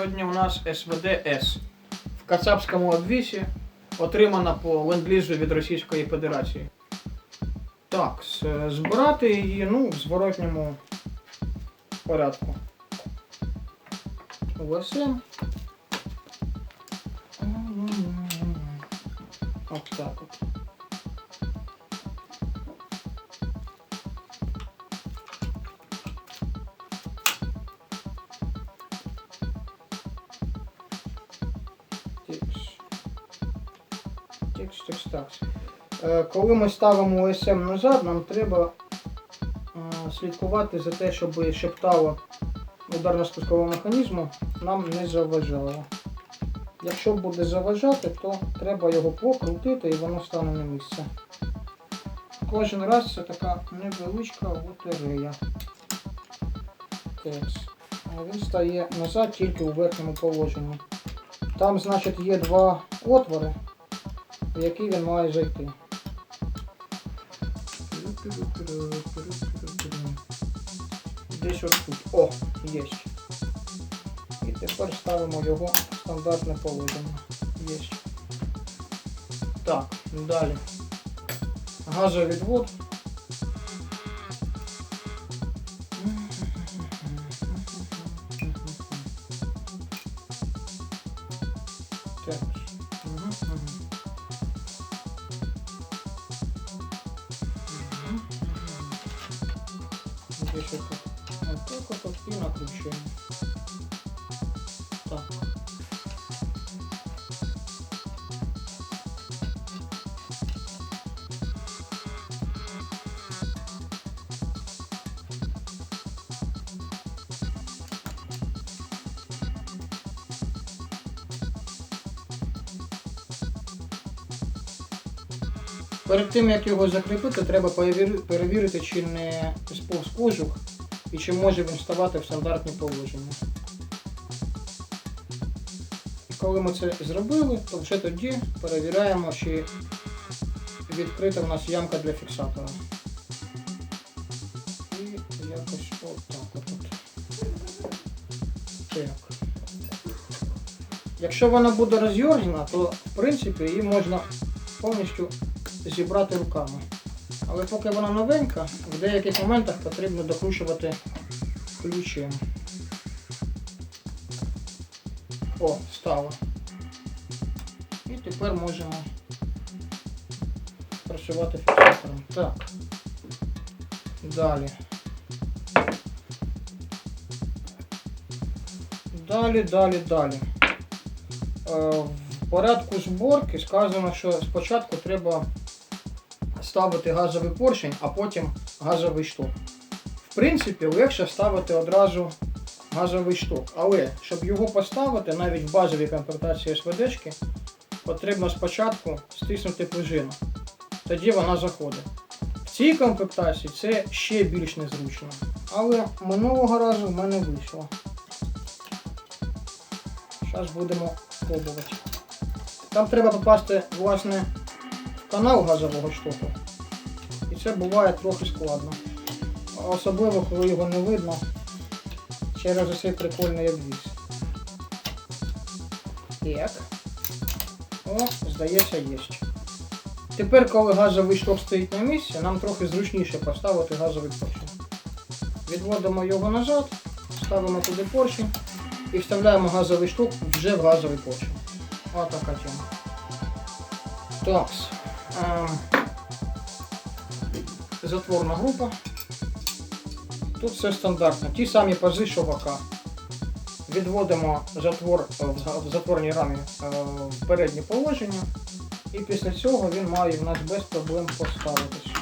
Сьогодні у нас СВД С в кацапському обвісі, отримана по ленд-лізу від Російської Федерації. Так, збирати її ну, в зворотньому порядку. УСМ. От так от. Текс, текс, такс. Е, Коли ми ставимо ОСМ назад, нам треба е, слідкувати за те, щоб шептало ударно-спускового механізму нам не заважало. Якщо буде заважати, то треба його покрутити і воно стане на місце. Кожен раз це така невеличка лотерея. Він стає назад тільки у верхньому положенні. Там, значить, є два отвори, які він має зайти. Десь ось тут. О, є. І тепер ставимо його стандартне положення. Є. Так, далі. Газовідвод. Так. cresce qua. Ma tu cosa prima cresce? Перед тим як його закріпити, треба перевірити, чи не сповз кожух і чи може він вставати в стандартні положення. Коли ми це зробили, то вже тоді перевіряємо, чи відкрита в нас ямка для фіксатора. І якось отак от. Так. Якщо вона буде роз'єрзана, то в принципі її можна повністю зібрати руками. Але поки вона новенька, в деяких моментах потрібно докручувати ключем. О, стало. І тепер можемо працювати фіксатором. Так. Далі. Далі, далі, далі. Е, В порядку зборки сказано, що спочатку треба ставити газовий поршень, а потім газовий шток. В принципі, легше ставити одразу газовий шток. Але щоб його поставити, навіть в базовій комплектації СВДшки, потрібно спочатку стиснути пружину. Тоді вона заходить. В цій комплектації це ще більш незручно. Але минулого разу в мене вийшло. Зараз будемо пробувати. Там треба попасти, власне, канал газового штоку. І це буває трохи складно. Особливо, коли його не видно через цей прикольний обвіз. Так. О, здається, є. Тепер, коли газовий шток стоїть на місці, нам трохи зручніше поставити газовий поршень. Відводимо його назад, ставимо туди поршень і вставляємо газовий шток вже в газовий поршень. Отака тема. Такс. Ем, затворна група. Тут все стандартно. Ті самі пази, що в. Відводимо затвор е, в затворній рамі е, в переднє положення. І після цього він має в нас без проблем поставитись.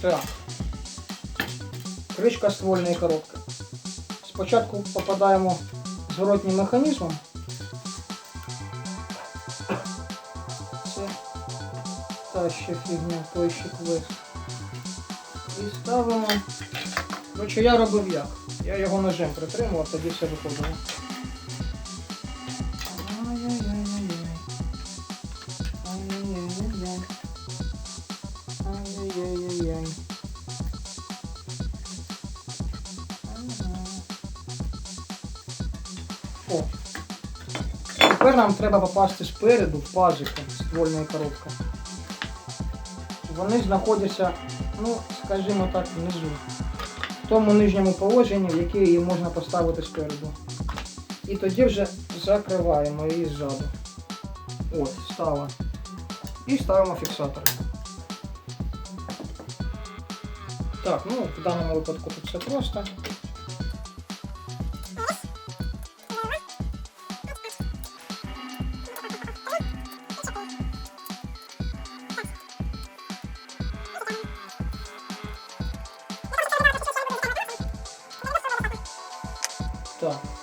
Так. Кришка ствольної коробки. Спочатку попадаємо зворотнім механізмом. Та ще той ще квест. І ставимо. Коротше, я робив як? Я його ножем притримував, тоді все виходило. Тепер нам треба попасти спереду в пазики ствольної коробки. Вони знаходяться, ну, скажімо так, внизу. В тому нижньому положенні, в яке її можна поставити спереду. І тоді вже закриваємо її ззаду. От, стала. І ставимо фіксатор. Так, ну в даному випадку тут все просто.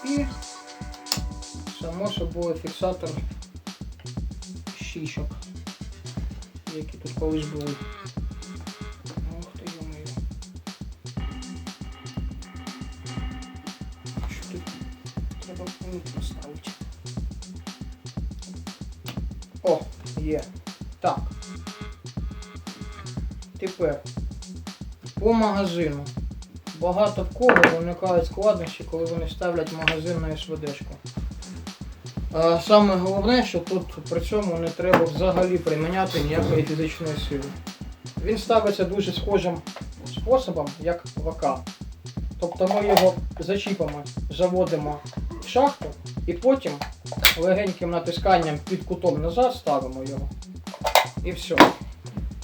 І само собою фіксатор щічок, які тут колись були. Ух ти йомаю. Що тут треба поставити? О, є. Так. Тепер по магазину. Багато в кого виникають складнощі, коли вони ставлять магазин на СВДшку. Саме головне, що тут при цьому не треба взагалі приміняти ніякої фізичної сили. Він ставиться дуже схожим способом, як ВК. Тобто ми його зачіпами заводимо в шахту і потім легеньким натисканням під кутом назад ставимо його. І все.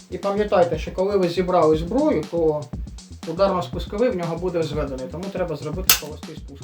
І пам'ятайте, що коли ви зібрали зброю, то ударно-спусковий в нього буде зведений, тому треба зробити холостий спуск.